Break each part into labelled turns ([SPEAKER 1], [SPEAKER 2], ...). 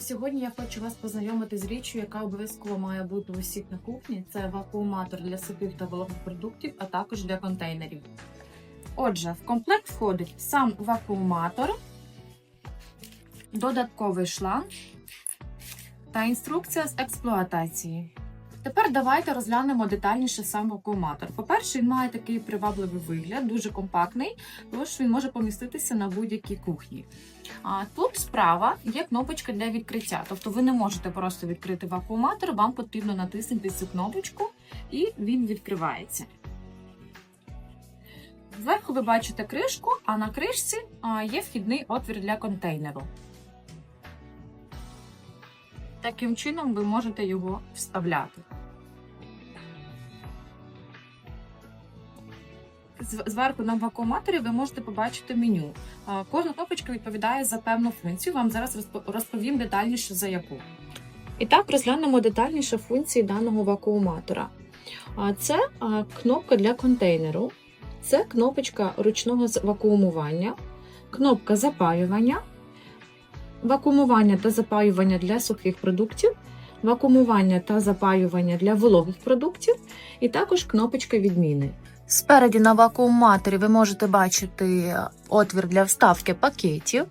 [SPEAKER 1] Сьогодні я хочу вас познайомити з річчю, яка обов'язково має бути у всіх на кухні. Це вакууматор для сухих та вологих продуктів, а також для контейнерів. Отже, в комплект входить сам вакууматор, додатковий шланг та інструкція з експлуатації. Тепер давайте розглянемо детальніше сам вакууматор. По-перше, він має такий привабливий вигляд, дуже компактний, тож він може поміститися на будь-якій кухні. А тут справа є кнопочка для відкриття. Тобто ви не можете просто відкрити вакууматор, вам потрібно натиснути цю кнопочку і він відкривається. Зверху ви бачите кришку, а на кришці є вхідний отвір для контейнеру. Таким чином ви можете його вставляти. Зверху на вакууматорі ви можете побачити меню. Кожна кнопочка відповідає за певну функцію. Вам зараз розповім детальніше за яку. І так розглянемо детальніше функції даного вакууматора. Це кнопка для контейнеру, це кнопочка ручного вакуумування, кнопка запаювання, вакуумування та запаювання для сухих продуктів, вакуумування та запаювання для вологих продуктів, і також кнопочка відміни.
[SPEAKER 2] Спереді на вакууматорі ви можете бачити отвір для вставки пакетів.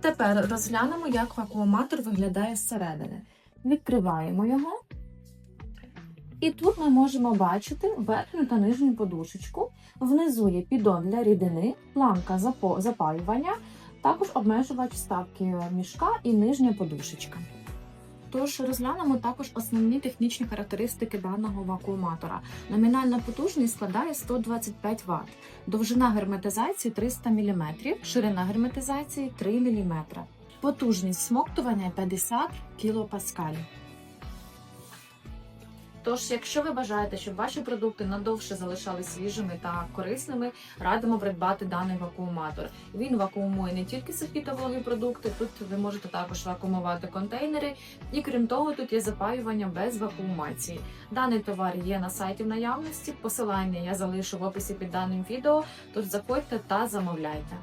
[SPEAKER 1] Тепер розглянемо, як вакууматор виглядає зсередини. Відкриваємо його. І тут ми можемо бачити верхню та нижню подушечку. Внизу є піддон для рідини, планка запаювання, також обмежувач вставки мішка і нижня подушечка. Тож розглянемо також основні технічні характеристики даного вакууматора. Номінальна потужність складає 125 Вт, довжина герметизації 300 мм, ширина герметизації 3 мм. Потужність смоктування 50 кПа. Тож, якщо ви бажаєте, щоб ваші продукти надовше залишались свіжими та корисними, радимо придбати даний вакууматор. Він вакуумує не тільки сухі та вологі продукти, тут ви можете також вакуумувати контейнери, і крім того, тут є запаювання без вакуумації. Даний товар є на сайті в наявності. Посилання я залишу в описі під даним відео. Тож заходьте та замовляйте.